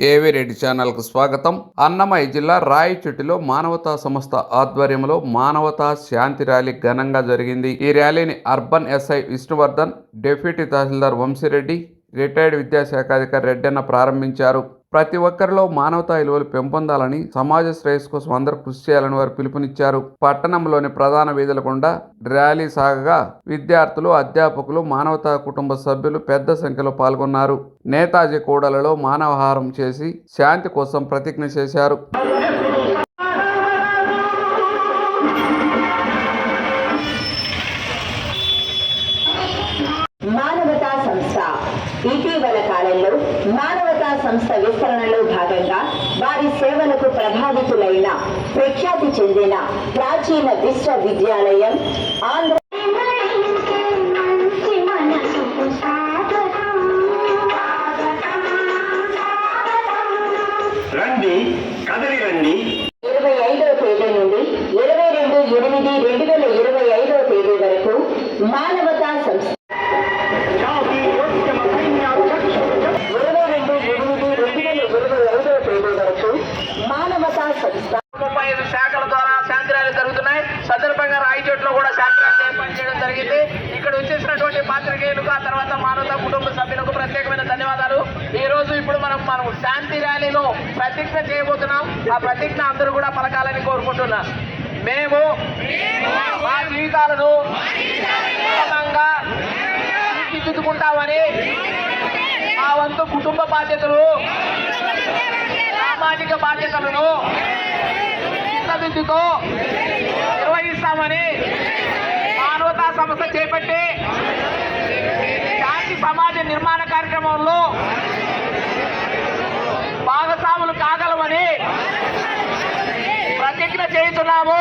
ఏవి రెడ్డి ఛానల్కు స్వాగతం? అన్నమయ్య జిల్లా రాయచోటిలో మానవతా సంస్థ ఆధ్వర్యంలో మానవతా శాంతి ర్యాలీ ఘనంగా జరిగింది. ఈ ర్యాలీని urban SI Vishnuvardhan deputy tahsildar Vamsireddy retired విద్యాశాఖ అధికారి రెడ్డన్న ప్రారంభించారు. ప్రతి ఒక్కరిలో మానవతా విలువలు పెంపొందాలని సమాజ శ్రేయస్సు కోసం అందరూ కృషి చేయాలని వారు పిలుపునిచ్చారు. పట్టణంలోని ప్రధాన వీధుల గుండా ర్యాలీ సాగగా విద్యార్థులు అధ్యాపకులు మానవతా కుటుంబ సభ్యులు పెద్ద సంఖ్యలో పాల్గొన్నారు. నేతాజీ కూడలలో మానవహారం చేసి శాంతి కోసం ప్రతిజ్ఞ చేశారు. సంస్థ విస్తరణలో భాగంగా వారి సేవలకు ప్రభావితులైన ప్రఖ్యాతి చెందిన ప్రాచీన విశ్వవిద్యాలయం ఆంధ్ర రండి కదలి రండి. ఇరవై ఐదవ తేదీ నుండి ఇరవై రెండు ఎనిమిది రెండు వేల ఇరవై ఐదవ తేదీ వరకు మానవతా ముప్పై ఐదు శాఖల ద్వారా శాంతి జరుగుతున్నాయి. సందర్భంగా రాయచోట్లో కూడా శాంతి ఏర్పాటు చేయడం జరిగింది. ఇక్కడ వచ్చేసినటువంటి పాత్రికేయులకు ఆ తర్వాత మానవత కుటుంబ సభ్యులకు ప్రత్యేకమైన ధన్యవాదాలు. ఈ రోజు ఇప్పుడు మనం మనం శాంతి ర్యాలీలో ప్రతిజ్ఞ చేయబోతున్నాం. ఆ ప్రతిజ్ఞ అందరూ కూడా పలకాలని కోరుకుంటున్నాం. మేము మా జీవితాలను తీర్చిదిద్దుకుంటామని మా వంతు కుటుంబ బాధ్యతలు సామాజిక చిత్తశుద్ధితో నిర్వహిస్తామని మానవతా సంస్థ చేపట్టి శాంతి సమాజ నిర్మాణ కార్యక్రమంలో భాగస్వాములు కాగలమని ప్రతిజ్ఞ చేస్తున్నాము